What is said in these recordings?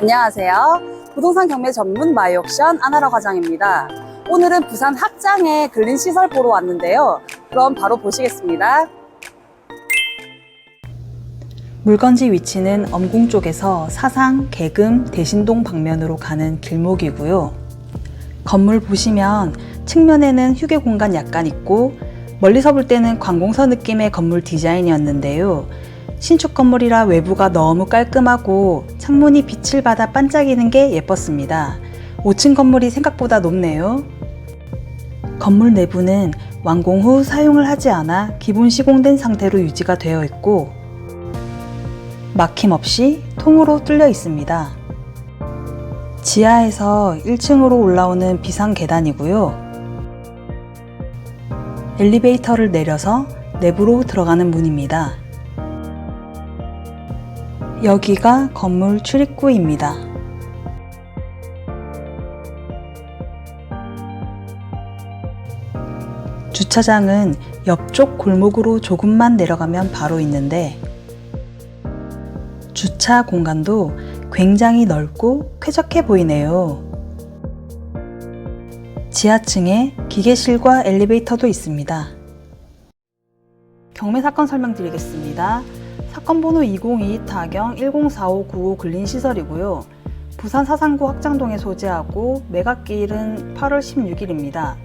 안녕하세요. 부동산 경매 전문 마이옥션 아나라 과장입니다. 오늘은 부산 학장에 근린 시설 보러 왔는데요. 그럼 바로 보시겠습니다. 물건지 위치는 엄궁 쪽에서 사상, 개금, 대신동 방면으로 가는 길목이고요. 건물 보시면 측면에는 휴게 공간 약간 있고 멀리서 볼 때는 관공서 느낌의 건물 디자인이었는데요. 신축 건물이라 외부가 너무 깔끔하고 창문이 빛을 받아 반짝이는 게 예뻤습니다. 5층 건물이 생각보다 높네요. 건물 내부는 완공 후 사용을 하지 않아 기본 시공된 상태로 유지가 되어 있고 막힘 없이 통으로 뚫려 있습니다. 지하에서 1층으로 올라오는 비상 계단이고요. 엘리베이터를 내려서 내부로 들어가는 문입니다. 여기가 건물 출입구입니다. 주차장은 옆쪽 골목으로 조금만 내려가면 바로 있는데 주차 공간도 굉장히 넓고 쾌적해 보이네요. 지하층에 기계실과 엘리베이터도 있습니다. 경매 사건 설명드리겠습니다. 사건 번호 202 타경 104595 근린 시설이고요. 부산 사상구 확장동에 소재하고 매각기일은 8월 16일입니다.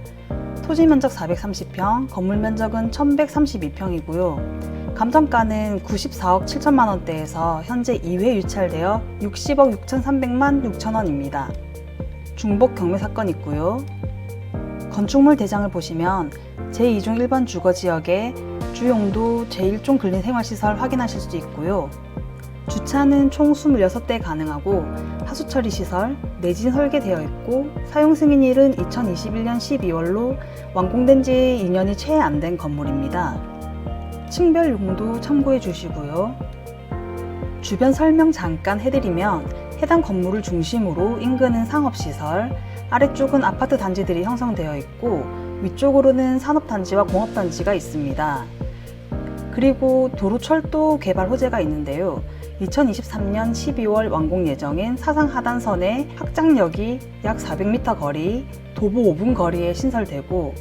토지 면적 430평, 건물 면적은 1132평이고요. 감정가는 94억 7천만 원대에서 현재 2회 유찰되어 60억 6,300만 6천 원입니다. 중복 경매 사건 있고요. 건축물 대장을 보시면 제2종 1번 주거 지역에 주용도 제1종 근린생활시설 확인하실 수 있고요. 주차는 총 26대 가능하고 하수처리 시설, 내진 설계되어 있고 사용 승인일은 2021년 12월로 완공된 지 2년이 채 안 된 건물입니다. 층별 용도 참고해 주시고요. 주변 설명 잠깐 해드리면 해당 건물을 중심으로 인근은 상업시설, 아래쪽은 아파트 단지들이 형성되어 있고 위쪽으로는 산업단지와 공업단지가 있습니다. 그리고 도로철도 개발 호재가 있는데요. 2023년 12월 완공 예정인 사상 하단선의 확장역이 약 400m 거리, 도보 5분 거리에 신설되고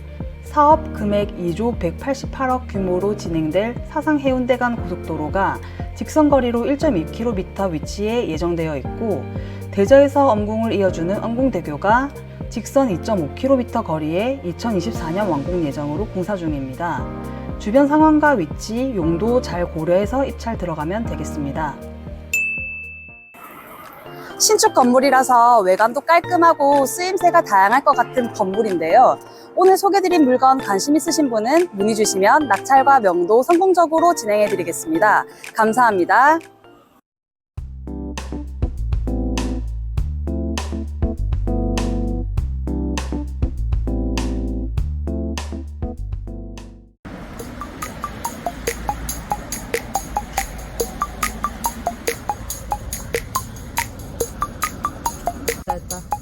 사업 금액 2조 188억 규모로 진행될 사상 해운대 간 고속도로가 직선 거리로 1.2km 위치에 예정되어 있고 대저에서 엄궁을 이어주는 엄궁대교가 직선 2.5km 거리에 2024년 완공 예정으로 공사 중입니다. 주변 상황과 위치, 용도 잘 고려해서 입찰 들어가면 되겠습니다. 신축 건물이라서 외관도 깔끔하고 쓰임새가 다양할 것 같은 건물인데요. 오늘 소개드린 물건 관심 있으신 분은 문의 주시면 낙찰과 명도 성공적으로 진행해 드리겠습니다. 감사합니다. está.